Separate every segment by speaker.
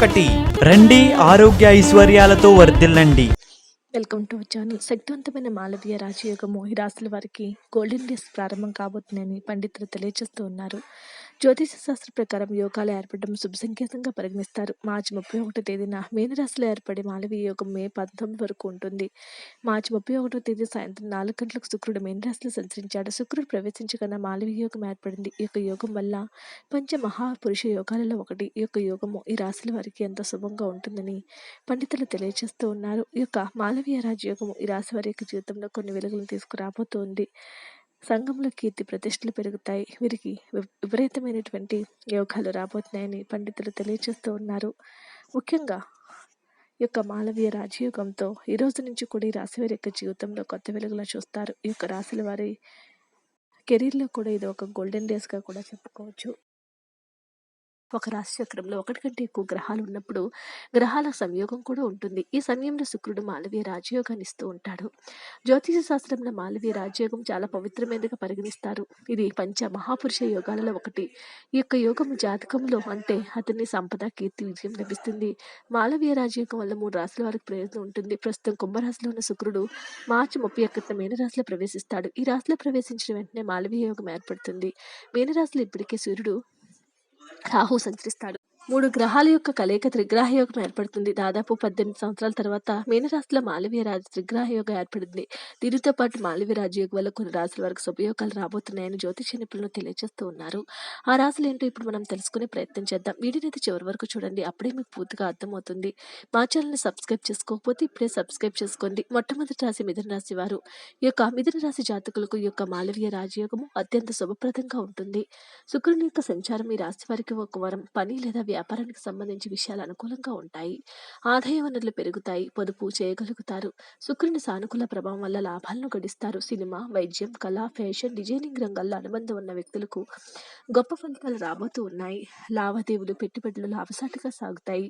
Speaker 1: ఒకటి.
Speaker 2: రండి ఆరోగ్య ఐశ్వర్యాలతో వర్ధిల్లండి.
Speaker 3: Welcome to channel. శక్తివంతమైన మాలవీయ రాజయోగము. ఈ రాశుల వారికి గోల్డెన్ డేస్ ప్రారంభం కాబోతుందని పండితులు తెలియజేస్తూ ఉన్నారు. జ్యోతిష శాస్త్ర ప్రకారం యోగాలు ఏర్పడడం శుభ సంకేతంగా పరిగణిస్తారు. మార్చి ముప్పై ఒకటో తేదీన మీనరాశిలో ఏర్పడే మాలవీయ యోగం మే పంతొమ్మిది వరకు ఉంటుంది. మార్చి ముప్పై ఒకటో తేదీ సాయంత్రం నాలుగు గంటలకు శుక్రుడు మీనరాశిలో సంచరించాడు. శుక్రుడు ప్రవేశించగానే మాలవీయ యోగం ఏర్పడింది. ఈ యొక్క యోగం వల్ల పంచ మహాపురుష యోగాలలో ఒకటి. ఈ యొక్క యోగము ఈ రాశుల వారికి ఎంతో శుభంగా ఉంటుందని పండితులు తెలియజేస్తూ ఉన్నారు. ఈ యొక్క మాలవీయ రాజయోగము ఈ రాశి వారి యొక్క జీవితంలో కొన్ని వెలుగులను తీసుకురాబోతోంది. సంఘంలో కీర్తి ప్రతిష్టలు పెరుగుతాయి. వీరికి వి- విపరీతమైనటువంటి యోగాలు రాబోతున్నాయని పండితులు తెలియజేస్తూ ఉన్నారు. ముఖ్యంగా ఈ యొక్క మాలవీయ రాజయోగంతో ఈ రోజు నుంచి కూడా ఈ రాశి వారి యొక్క జీవితంలో కొత్త వెలుగులు చూస్తారు. ఈ యొక్క రాశుల వారి కెరీర్లో కూడా ఇది ఒక గోల్డెన్ డేస్గా కూడా చెప్పుకోవచ్చు. ఒక రాశి చక్రంలో ఒకటి కంటే ఎక్కువ గ్రహాలు ఉన్నప్పుడు గ్రహాల సంయోగం కూడా ఉంటుంది. ఈ సమయంలో శుక్రుడు మాలవీయ రాజయోగాన్ని ఇస్తూ ఉంటాడు. జ్యోతిష శాస్త్రంలో మాలవీయ రాజయోగం చాలా పవిత్రమైనదిగా పరిగణిస్తారు. ఇది పంచ మహాపురుష యోగాలలో ఒకటి. ఈ యొక్క యోగం జాతకంలో అంటే అతని సంపద కీర్తి విజయం లభిస్తుంది. మాలవీయ రాజయోగం వల్ల మూడు రాశుల వారికి ప్రయోజనం ఉంటుంది. ప్రస్తుతం కుంభరాశిలో ఉన్న శుక్రుడు మార్చి ముప్పై ఒకటిన మీనరాశిలో ప్రవేశిస్తాడు. ఈ రాశిలో ప్రవేశించిన వెంటనే మాలవీయ యోగం ఏర్పడుతుంది. మీనరాశిలో ఇప్పటికే సూర్యుడు రాహు సంచరిస్తాడు. మూడు గ్రహాల యొక్క కలయిక త్రిగ్రహ యోగం ఏర్పడుతుంది. దాదాపు పద్దెనిమిది సంవత్సరాల తర్వాత మీనరాశిలో మాలవీయ రాజు త్రిగ్రహ యోగం ఏర్పడింది. దీనితో పాటు మాలవీయ రాజయోగం వల్ల కొన్ని రాశుల వరకు శుభయోగాలు రాబోతున్నాయని జ్యోతిష నిపుణులు తెలియజేస్తూ ఉన్నారు. ఆ రాశులు ఏంటో ఇప్పుడు మనం తెలుసుకునే ప్రయత్నం చేద్దాం. వీడియోని చివరి వరకు చూడండి. అప్పుడే మీకు పూర్తిగా అర్థమవుతుంది. మా ఛానల్ని సబ్స్క్రైబ్ చేసుకోకపోతే ఇప్పుడే సబ్స్క్రైబ్ చేసుకోండి. మొట్టమొదటి రాశి మిథున రాశి వారు. ఈ యొక్క మిథున రాశి జాతకులకు ఈ యొక్క మాలవీయ రాజయోగము అత్యంత శుభప్రదంగా ఉంటుంది. శుక్రుని యొక్క సంచారం ఈ రాశి వారికి ఒక వరం పని లేదా వ్యాపారానికి సంబంధించి విషయాలు అనుకూలంగా ఉంటాయి. ఆదాయ వనరులు పెరుగుతాయి పొదుపు చేయగలుగుతారు. శుక్రుని సానుకూల ప్రభావం వల్ల లాభాలను గడిస్తారు. సినిమా వైద్యం కళ ఫ్యాషన్ డిజైనింగ్ రంగాల్లో అనుబంధం ఉన్న వ్యక్తులకు గొప్ప ఫలితాలు రాబోతూ ఉన్నాయి. లావాదేవీలు పెట్టుబడులు లాభసాటిగా సాగుతాయి.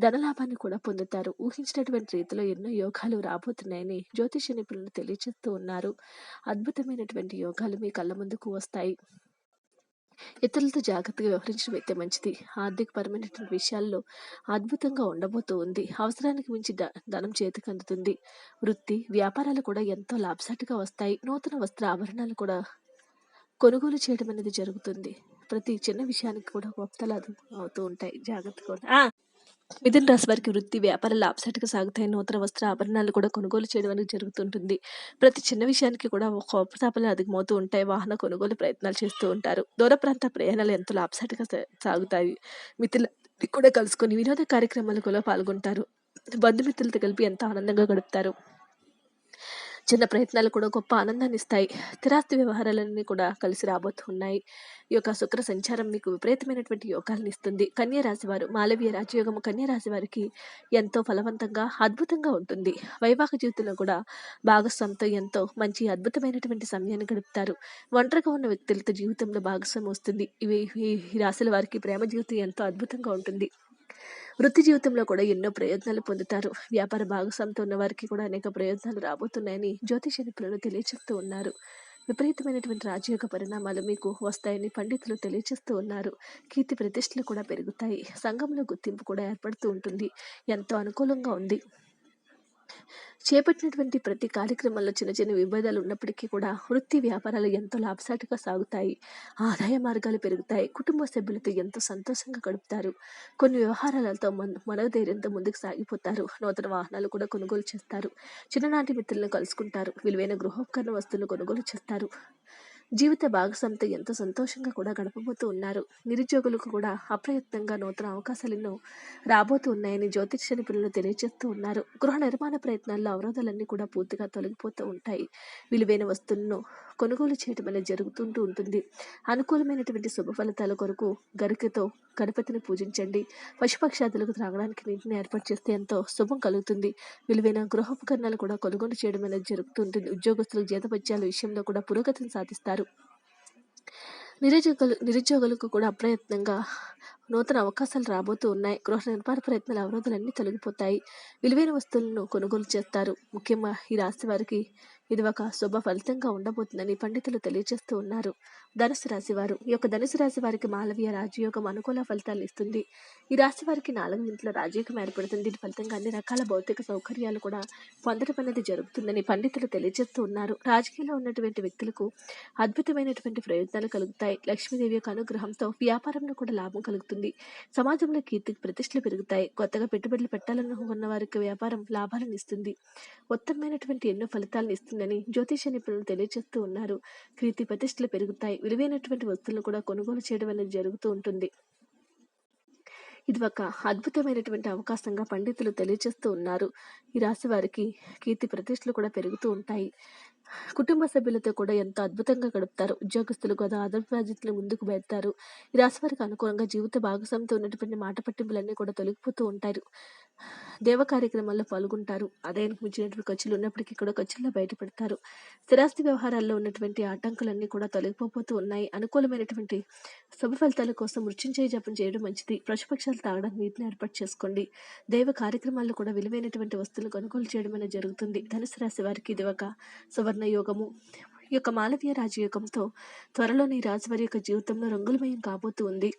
Speaker 3: ధనలాభాన్ని కూడా పొందుతారు. ఊహించినటువంటి రీతిలో ఎన్నో యోగాలు రాబోతున్నాయని జ్యోతిష నిపుణులు తెలియజేస్తూ ఉన్నారు. అద్భుతమైనటువంటి యోగాలు మీ కళ్ళ ముందుకు వస్తాయి. ఇతరులతో జాగ్రత్తగా వ్యవహరించడం అయితే మంచిది. ఆర్థికపరమైనటువంటి విషయాల్లో అద్భుతంగా ఉండబోతూ ఉంది. అవసరానికి మించి ధనం చేతికి అందుతుంది. వృత్తి వ్యాపారాలు కూడా ఎంతో లాభసాటిగా వస్తాయి. నూతన వస్త్ర ఆభరణాలు కూడా కొనుగోలు చేయడం అనేది జరుగుతుంది. ప్రతి చిన్న విషయానికి కూడా గొప్పలు అవుతూ ఉంటాయి. జాగ్రత్తగా ఉండ- ఆ! మిథున రాశి వారికి వృత్తి వ్యాపారాలు లాభసాటిగా సాగుతాయి నూతన వస్త్ర ఆభరణాలు కూడా కొనుగోలు చేయడం అనేది జరుగుతుంటుంది. ప్రతి చిన్న విషయానికి కూడా ఒక కోపతాపాలు అధికమవుతూ ఉంటాయి. వాహన కొనుగోలు ప్రయత్నాలు చేస్తూ ఉంటారు. దూర ప్రాంత ప్రయాణాలు ఎంతో లాభసాటిగా సాగుతాయి? మిథులని కూడా కలుసుకొని వినోద కార్యక్రమాలు కూడా పాల్గొంటారు. బంధుమిత్రులతో కలిపి ఎంతో ఆనందంగా గడుపుతారు. చిన్న ప్రయత్నాలు కూడా గొప్ప ఆనందాన్ని ఇస్తాయి. స్థిరాస్తి వ్యవహారాలన్నీ కూడా కలిసి రాబోతున్నాయి. ఈ యొక్క శుక్ర సంచారం మీకు విపరీతమైనటువంటి యోగాలను ఇస్తుంది. కన్యా రాశి వారు మాలవీయ రాజయోగము కన్యా రాశి వారికి ఎంతో ఫలవంతంగా అద్భుతంగా ఉంటుంది. వైవాహిక జీవితంలో కూడా భాగస్వామితో ఎంతో మంచి అద్భుతమైనటువంటి సమయాన్ని గడుపుతారు. ఒంటరిగా ఉన్న వ్యక్తులతో జీవితంలో భాగస్వామి వస్తుంది. ఇవి ఈ ఈ రాశుల వారికి ప్రేమ జీవితం ఎంతో అద్భుతంగా ఉంటుంది. వృత్తి జీవితంలో కూడా ఎన్నో ప్రయోజనాలు పొందుతారు. వ్యాపార భాగస్వామితో ఉన్న వారికి కూడా అనేక ప్రయోజనాలు రాబోతున్నాయని జ్యోతిష నిపుణులు తెలియజేస్తూ ఉన్నారు. విపరీతమైనటువంటి రాజయోగ పరిణామాలు మీకు వస్తాయని పండితులు తెలియజేస్తూ ఉన్నారు. కీర్తి ప్రతిష్టలు కూడా పెరుగుతాయి. సంఘంలో గుర్తింపు కూడా ఏర్పడుతూ ఉంటుంది. ఎంతో అనుకూలంగా ఉంది. చేపట్టినటువంటి ప్రతి కార్యక్రమంలో చిన్న చిన్న విభేదాలు ఉన్నప్పటికీ కూడా వృత్తి వ్యాపారాలు ఎంతో లాభసాటిగా సాగుతాయి. ఆదాయ మార్గాలు పెరుగుతాయి. కుటుంబ సభ్యులతో ఎంతో సంతోషంగా గడుపుతారు. కొన్ని వ్యవహారాలతో మన మనోధైర్యంతో ముందుకు సాగిపోతారు. నూతన వాహనాలు కూడా కొనుగోలు చేస్తారు. చిన్ననాటి మిత్రులను కలుసుకుంటారు. విలువైన గృహోపకరణ వస్తువులను కొనుగోలు చేస్తారు. జీవిత భాగస్వామితో ఎంతో సంతోషంగా కూడా గడపబోతూ ఉన్నారు. నిరుద్యోగులకు కూడా అప్రయత్నంగా నూతన అవకాశాలు ఎన్నో రాబోతూ ఉన్నాయని జ్యోతిష నిపుణులు తెలియజేస్తూ ఉన్నారు. గృహ నిర్మాణ ప్రయత్నాల్లో అవరోధాలన్నీ కూడా పూర్తిగా తొలగిపోతూ ఉంటాయి. విలువైన వస్తువులను కొనుగోలు చేయడం అనేది జరుగుతుంటూ ఉంటుంది. అనుకూలమైనటువంటి శుభ ఫలితాల కొరకు గరికతో గణపతిని పూజించండి. పశుపక్షాదులకు త్రాగడానికి నీటిని ఏర్పాటు చేస్తే ఎంతో శుభం కలుగుతుంది. విలువైన గృహోపకరణాలు కూడా కొనుగోలు చేయడం అనేది జరుగుతుంటుంది. ఉద్యోగస్తులు జీతపత్యాల విషయంలో కూడా పురోగతిని సాధిస్తారు. నిరుద్యోగులు నిరుద్యోగులకు కూడా అప్రయత్నంగా నూతన అవకాశాలు రాబోతూ ఉన్నాయి. గృహ నిర్మాణ ప్రయత్నాల అవరోధాలన్నీ తొలగిపోతాయి. విలువైన వస్తువులను కొనుగోలు చేస్తారు. ముఖ్యంగా ఈ రాశి వారికి ఇది ఒక శుభ ఫలితంగా ఉండబోతుందని పండితులు తెలియజేస్తూ ఉన్నారు. ధనుసు రాశి వారు ఈ యొక్క ధనుసు రాశి వారికి మాలవీయ రాజయోగం అనుకూల ఫలితాలు ఇస్తుంది. ఈ రాశి వారికి నాలుగు ఇంట్లో రాజయోగం ఏర్పడుతుంది. దీని ఫలితంగా అన్ని రకాల భౌతిక సౌకర్యాలు కూడా పొందడం అనేది జరుగుతుందని పండితులు తెలియజేస్తూ ఉన్నారు. రాజకీయంలో ఉన్నటువంటి వ్యక్తులకు అద్భుతమైనటువంటి ప్రయోజనాలు కలుగుతాయి. లక్ష్మీదేవి యొక్క అనుగ్రహంతో వ్యాపారంలో కూడా లాభం కలుగుతుంది. సమాజంలో కీర్తికి ప్రతిష్టలు పెరుగుతాయి. కొత్తగా పెట్టుబడులు పెట్టాలనుకున్న వారికి వ్యాపారం లాభాలను ఇస్తుంది. ఉత్తమమైనటువంటి ఎన్నో ఫలితాలను పెరుగుతుందని జ్యోతిష నిపుణులు తెలియజేస్తూ ఉన్నారు. కీర్తి ప్రతిష్టలు పెరుగుతాయి. విలువైనటువంటి వస్తువులను కూడా కొనుగోలు చేయడం అనేది జరుగుతూ ఉంటుంది. ఇది ఒక అద్భుతమైనటువంటి అవకాశంగా పండితులు తెలియజేస్తూ ఉన్నారు. ఈ రాశి వారికి కీర్తి ప్రతిష్టలు కూడా పెరుగుతూ ఉంటాయి. కుటుంబ సభ్యులతో కూడా ఎంతో అద్భుతంగా గడుపుతారు. ఉద్యోగస్తులు కూడా ఆదర్శ బాధ్యతలు ముందుకు పెడతారు ఈ రాశి వారికి అనుకూలంగా జీవిత భాగస్వామితో ఉన్నటువంటి మాట పట్టింపులన్నీ కూడా తొలగిపోతూ ఉంటారు దేవ కార్యక్రమాల్లో పాల్గొంటారు. ఆదాయానికి మించినటువంటి ఖర్చులు ఉన్నప్పటికీ కూడా ఖర్చుల్లో బయటపడతారు. స్థిరాస్తి వ్యవహారాల్లో ఉన్నటువంటి ఆటంకులన్నీ కూడా తొలగిపోతూ ఉన్నాయి. అనుకూలమైనటువంటి శుభ ఫలితాల కోసం మృత్యుంజయ జపం చేయడం మంచిది. పశుపక్షాలు తాగడానికి నీటిని ఏర్పాటు చేసుకోండి. దైవ కార్యక్రమాల్లో కూడా విలువైనటువంటి వస్తువులు కొనుగోలు చేయడం అనేది జరుగుతుంది. ధనుసు రాశి వారికి ఇది ఒక సువర్ణ యోగము. ఈ యొక్క మాలవీయ రాజయోగంతో త్వరలోని రాజు రాజువారి యొక్క జీవితంలో రంగులమయం కాబోతూ ఉంది.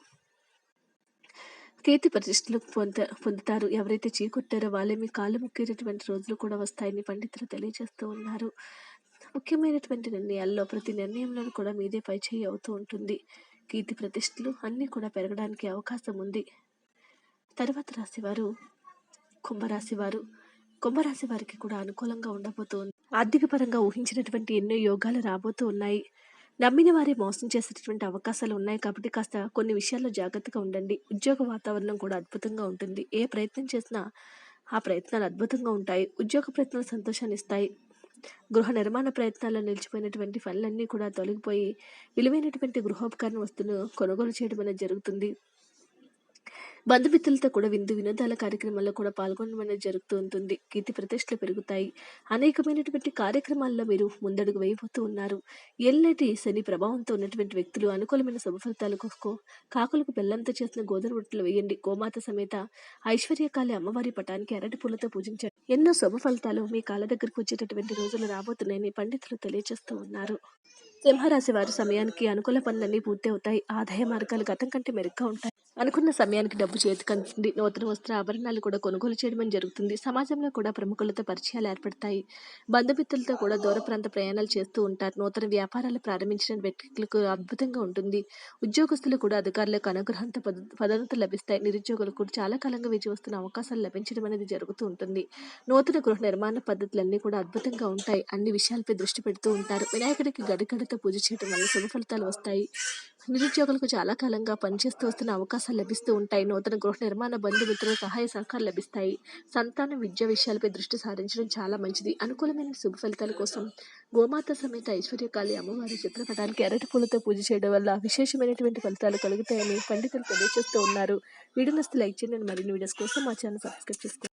Speaker 3: కీర్తి ప్రతిష్టలు పొంద పొందుతారు. ఎవరైతే చీకొట్టారో వాళ్ళే మీ కాళ్ళు ముక్కేటటువంటి రోజులు కూడా వస్తాయని పండితులు తెలియజేస్తూ ఉన్నారు. ముఖ్యమైనటువంటి నిర్ణయాల్లో ప్రతి నిర్ణయంలో కూడా మీదే పైచేయి అవుతూ ఉంటుంది. కీర్తి ప్రతిష్టలు అన్నీ కూడా పెరగడానికి అవకాశం ఉంది. తర్వాత రాశివారు కుంభరాశి వారు కుంభరాశి వారికి కూడా అనుకూలంగా ఉండబోతోంది ఆర్థిక పరంగా ఊహించినటువంటి ఎన్నో యోగాలు రాబోతూ ఉన్నాయి. నమ్మిన వారి మోసం చేసేటటువంటి అవకాశాలు ఉన్నాయి కాబట్టి కాస్త కొన్ని విషయాల్లో జాగ్రత్తగా ఉండండి. ఉద్యోగ వాతావరణం కూడా అద్భుతంగా ఉంటుంది. ఏ ప్రయత్నం చేసినా ఆ ప్రయత్నాలు అద్భుతంగా ఉంటాయి. ఉద్యోగ ప్రయత్నాలు సంతోషాన్ని ఇస్తాయి. గృహ నిర్మాణ ప్రయత్నాల్లో నిలిచిపోయినటువంటి పనులన్నీ కూడా తొలగిపోయి విలువైనటువంటి గృహోపకరణ వస్తువులు కొనుగోలు చేయడం అనేది జరుగుతుంది. బంధుమిత్రులతో కూడా విందు వినోదాల కార్యక్రమాల్లో కూడా పాల్గొనడం అనేది జరుగుతూ ఉంటుంది. కీర్తి ప్రతిష్టలు పెరుగుతాయి. అనేకమైనటువంటి కార్యక్రమాల్లో మీరు ముందడుగు వేయబోతూ ఉన్నారు. ఎల్లటి శని ప్రభావంతో ఉన్నటువంటి వ్యక్తులు అనుకూలమైన శుభ ఫలితాలు కోసుకో కాకులకు బెల్లంతో చేసిన గోధుమ రొట్టెలు వేయండి. గోమాత సమేత ఐశ్వర్యకాళి అమ్మవారి పటానికి అరటి పూలతో పూజించండి. ఎన్నో శుభ ఫలితాలు మీ కాళ్ళ దగ్గరకు వచ్చేటటువంటి రోజులు రాబోతున్నాయని పండితులు తెలియజేస్తూ ఉన్నారు. సింహరాశి వారి సమయానికి అనుకూల పనులన్నీ పూర్తి అవుతాయి ఆదాయ మార్గాలు గతం కంటే మెరుగ్గా ఉంటాయి. అనుకున్న సమయానికి డబ్బు చేతికి అందుతుంది నూతన వస్త్ర ఆభరణాలు కూడా కొనుగోలు చేయడం జరుగుతుంది. సమాజంలో కూడా ప్రముఖులతో పరిచయాలు ఏర్పడతాయి. బంధుమిత్రులతో కూడా దూర ప్రాంత ప్రయాణాలు చేస్తూ ఉంటారు. నూతన వ్యాపారాలు ప్రారంభించిన వ్యక్తులకు అద్భుతంగా ఉంటుంది. ఉద్యోగస్తులు కూడా అధికారులకు అనుగ్రహంతో పద పదోన్నతులు లభిస్తాయి. నిరుద్యోగులకు కూడా చాలా కాలంగా విజయ వస్తున్న అవకాశాలు లభించడం అనేది జరుగుతూ ఉంటుంది. నూతన గృహ నిర్మాణ పద్ధతులన్నీ కూడా అద్భుతంగా ఉంటాయి. అన్ని విషయాలపై దృష్టి పెడుతూ ఉంటారు. వినాయకుడికి గడిగడితో పూజ చేయడం వల్ల శుభ ఫలితాలు వస్తాయి. నిరుద్యోగులకు చాలా కాలంగా పనిచేస్తూ వస్తున్న అవకాశాలు లభిస్తూ ఉంటాయి. నూతన గృహ నిర్మాణ బంధుమిత్రుల సహాయ సహకారాలు లభిస్తాయి. సంతాన విద్యా విషయాలపై దృష్టి సారించడం చాలా మంచిది. అనుకూలమైన శుభ ఫలితాల కోసం గోమాత సమేత ఐశ్వర్యకాళి అమ్మవారి చిత్రపటానికి అరటి పూలతో పూజ చేయడం వల్ల విశేషమైనటువంటి ఫలితాలు కలుగుతాయని పండితులు తెలియజేస్తూ ఉన్నారు. వీడియో లైక్ చేయండి. మరిన్ని వీడియోస్ కోసం మా ఛానల్ సబ్స్క్రైబ్ చేసుకోండి.